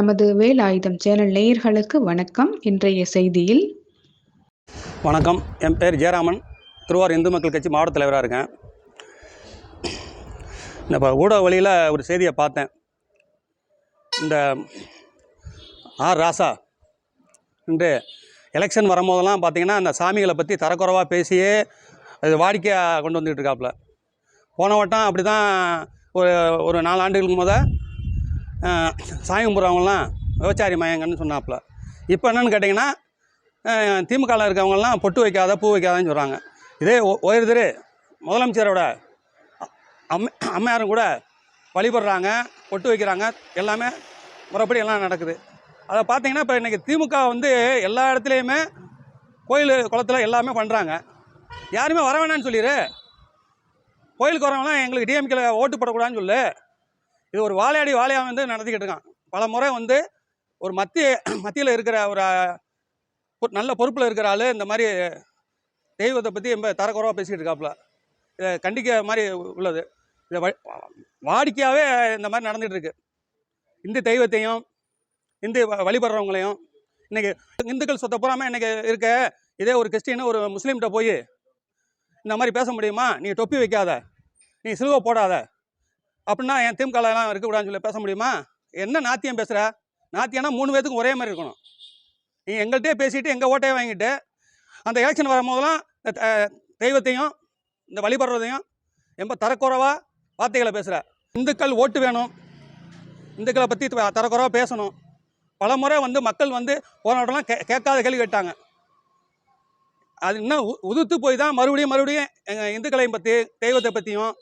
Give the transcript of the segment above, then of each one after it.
நமது வேலாயுதம் சேனல் நேயர்களுக்கு வணக்கம். இன்றைய செய்தியில் வணக்கம். என் பேர் ஜெயராமன். திருவாரூர் இந்து மக்கள் கட்சி மாவட்ட தலைவராக இருக்கேன். இந்த இப்போ ஊடக வழியில் ஒரு செய்தியை பார்த்தேன். இந்த ஆர். ராசா இன்று எலெக்ஷன் வரும்போதெல்லாம் பார்த்தீங்கன்னா அந்த சாமிகளை பற்றி தரக்குறைவாக பேசியே அது வாடிக்கையாக கொண்டு வந்துட்டு இருக்காப்புல. போன வட்டம் அப்படி தான் ஒரு ஒரு நாலு ஆண்டுகளுக்கு முத அஹ், சாமி கும்பிட்றவங்களாம் விபச்சாரி மயங்கன்னு சொன்னாப்புல. இப்போ என்னென்னு கேட்டிங்கன்னா திமுகவில் இருக்கவங்கலாம் பொட்டு வைக்காத பூ வைக்காதான்னு சொல்கிறாங்க இதே ஒயிருதரு முதலமைச்சரோட அம்மை அம்மையாரும் கூட வழிபடுறாங்க பொட்டு வைக்கிறாங்க எல்லாமே முறைப்படி எல்லாம் நடக்குது. அதை பார்த்தீங்கன்னா இப்போ இன்றைக்கி திமுக வந்து எல்லா இடத்துலையுமே கோயில் குளத்துல எல்லாமே பண்ணுறாங்க யாருமே வர வேணான்னு சொல்லிடு கோயிலுக்கு வரவங்களாம் எங்களுக்கு டிஎம்கேல ஓட்டு போடக்கூடாதுன்னு சொல்லு. இது ஒரு வாழையடி வாழையாக வந்து நடத்திக்கிட்டு இருக்கான். பல முறை வந்து ஒரு மத்திய மத்தியில் இருக்கிற ஒரு நல்ல பொறுப்பில் இருக்கிற ஆள் இந்த மாதிரி தெய்வத்தை பற்றி ரொம்ப தரக்குறவாக பேசிக்கிட்டு இருக்காப்புல. இதை கண்டிக்க மாதிரி உள்ளது. இதை வாடிக்கையாகவே இந்த மாதிரி நடந்துகிட்டு இருக்கு. இந்து தெய்வத்தையும் இந்து வ- வழிபடுறவங்களையும் இன்றைக்கி இந்துக்கள் சொத்தை பூராமல் இன்றைக்கி இருக்க இதே ஒரு கிறிஸ்டின் ஒரு முஸ்லீம்கிட்ட போய் இந்த மாதிரி பேச முடியுமா? நீ தொப்பி வைக்காத. நீ சிலுவை போடாத. அப்படின்னா என் திமுகலாம் இருக்கக்கூடாதுன்னு சொல்லி பேச முடியுமா? என்ன நாத்தியம் பேசுகிற நாத்தியம்னா மூணு பேத்துக்கும் ஒரே மாதிரி இருக்கணும். நீ எங்கள்கிட்டயே பேசிட்டு எங்கள் ஓட்டையே வாங்கிட்டு அந்த எலெக்ஷன் வரும்போதெல்லாம் இந்த த- தெய்வத்தையும் இந்த வழிபடுறதையும் ரொம்ப தரக்குறைவாக வார்த்தைகளை பேசுகிற இந்துக்கள் ஓட்டு வேணும். இந்துக்களை பற்றி தரக்குறைவாக பேசணும். பல முறை வந்து மக்கள் வந்து போராட்டம்லாம் கே கேட்காத கேள்வி கேட்டாங்க. அது இன்னும் உ- உதுத்து போய் தான் மறுபடியும் மறுபடியும் எங்கள் இந்துக்களையும் பற்றி தெய்வத்தை பற்றியும்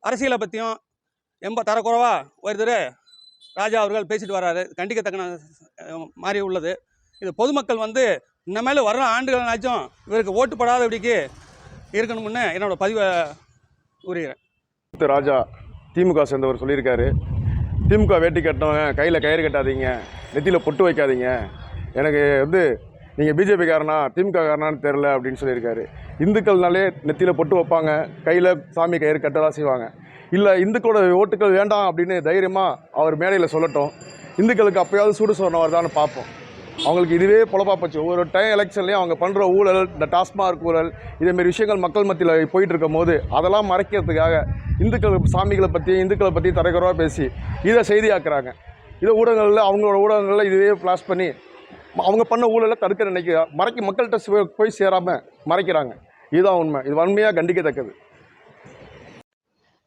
அரசியலை பற்றியும் எம்ப தரக்குறவா ஒரு ராஜா அவர்கள் பேசிட்டு வராரு கண்டிக்கத்தக்கன மாதிரி உள்ளது. இது பொதுமக்கள் வந்து இனிமேல் வர ஆண்டுகள்னாச்சும் இவருக்கு ஓட்டு படாதபடிக்கு இருக்கணும்னு என்னோட பதிவை கூறுகிறேன். ராஜா திமுக சேர்ந்தவர் சொல்லியிருக்காரு. திமுக வேட்டி கட்டினவங்க கையில் கயிறு கட்டாதீங்க. நெத்தியில் பொட்டு வைக்காதீங்க. எனக்கு வந்து நீங்கள் பிஜேபி காரனா திமுக காரனான்னு தெரில அப்படின்னு சொல்லியிருக்காரு. இந்துக்கள்னாலே நெத்தியில் பொட்டு வைப்பாங்க. கையில் சாமி கயிறு கட்டதான் செய்வாங்க. இல்லை இந்துக்களோட ஓட்டுகள் வேண்டாம் அப்படின்னு தைரியமாக அவர் மேடையில் சொல்லட்டும். இந்துக்களுக்கு அப்போயாவது சூடு சொன்னவர் தான் பார்ப்போம். அவங்களுக்கு இதுவே பொழப்பா போச்சு. ஒவ்வொரு டைம் எலெக்ஷன்லேயும் அவங்க பண்ணுற ஊழல் இந்த டாஸ்மாக் ஊழல் இதேமாரி விஷயங்கள் மக்கள் மத்தியில் போயிட்டு இருக்கும் போது அதெல்லாம் மறைக்கிறதுக்காக இந்துக்கள் சாமிகளை பற்றி இந்துக்களை பற்றி தரக்குறவாக பேசி இதை செய்தியாக்குறாங்க. இதை ஊடகங்களில் அவங்களோட ஊடகங்களில் இதுவே ஃப்ளாஷ் பண்ணி அவங்க பண்ண ஊழலை தடுக்க நினைக்க மறைக்க மக்கள்கிட்ட போய் சேராமல் மறைக்கிறாங்க. இதுதான் உண்மை. இது வன்மையாக கண்டிக்கத்தக்கது.